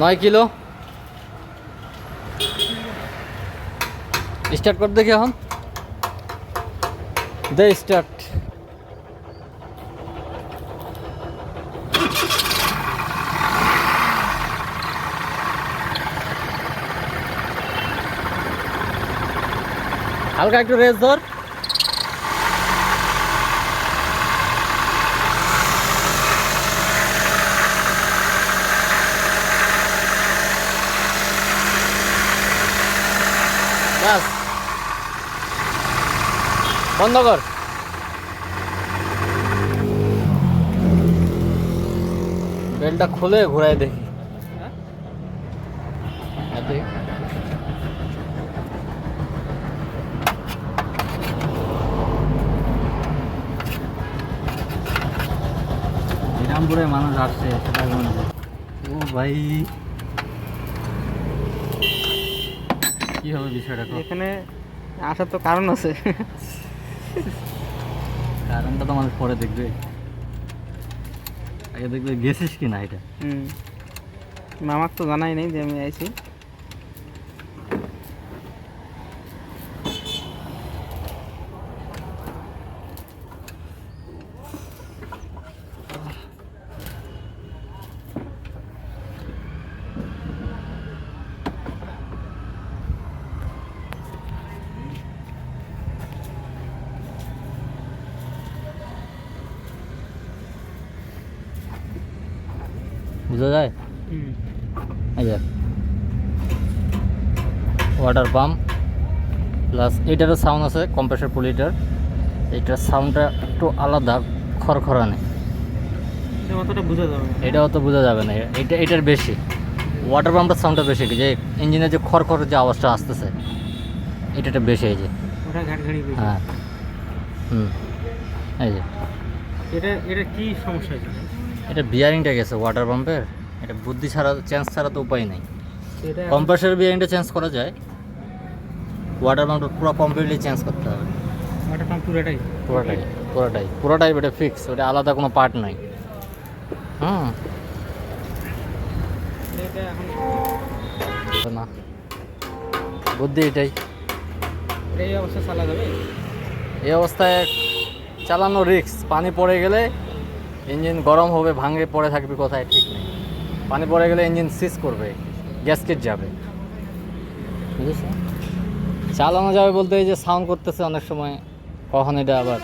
নয় kilo. Start কর দেখি এখন। দে স্টার্ট হালকা একটু রেস ধর। ব্যাস বন্ধ কর। বেলটা খুলে ঘুরাই দেখি। হ্যাঁ, মানুষ আসছে ও ভাই। কি হবে বিষয়টা এখানে আসার তো কারণ আছে। কারণটা তো মানুষ পরে দেখবে। আগে দেখবে গেছিস কি না এটা? হুম। মামার তো জানাই নেই যে আমি আইছি। বুঝা যায়? এই যে। ওয়াটার পাম্প প্লাস এটারও সাউন্ড আছে কম্প্রেসার পুলিটার এটার সাউন্ডটা একটু আলাদা খড়খড়ানে এটা অত বোঝা যাবে না। এটা এটার বেশি। ওয়াটার পাম্পটার সাউন্ডটা বেশি যে ইঞ্জিনের যে খড়খড় যে আওয়াজটা আসতেছে এটাটা বেশি এই যে। হ্যাঁ। হুম। এই যে। এটা এটা কি সমস্যা এটা বিয়ারিংটা গেছে ওয়াটার পাম্পের এটা বুদ্ধি ছাড়া চেঞ্জ ছাড়া তো উপায় নেই। এটা কম্প্রেসার বিয়ারিংটা চেঞ্জ করা যায়। ওয়াটার পাম্পটা পুরো কমপ্লিটলি চেঞ্জ করতে হবে। ওটা পাম্প পুরোটাই? পুরোটাই পুরোটাই। পুরোটাই ওটা ফিক্স ওটা আলাদা কোনো পার্ট নাই। হুম। এটা না। বুদ্ধি এটাই। এই অবস্থা চালা যাবে? এই অবস্থায় চালানো রিক্স পানি পড়ে গেলে ইঞ্জিন গরম হবে ভাঙে পড়ে থাকবে কোথায় ঠিক নেই। পানি পড়ে গেলে ইঞ্জিন সিজ করবে গ্যাসকেট যাবে। বুঝেছ? চালানো যাবে বলতে এই যে সাউন্ড করতেছে অনেক সময় কখন এটা আবার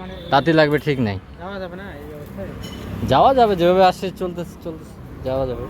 মানে তাতে লাগবে ঠিক নেই। যাওয়া যাবে যেভাবে আসছে চলতেছে চলতেছে যাওয়া যাবে।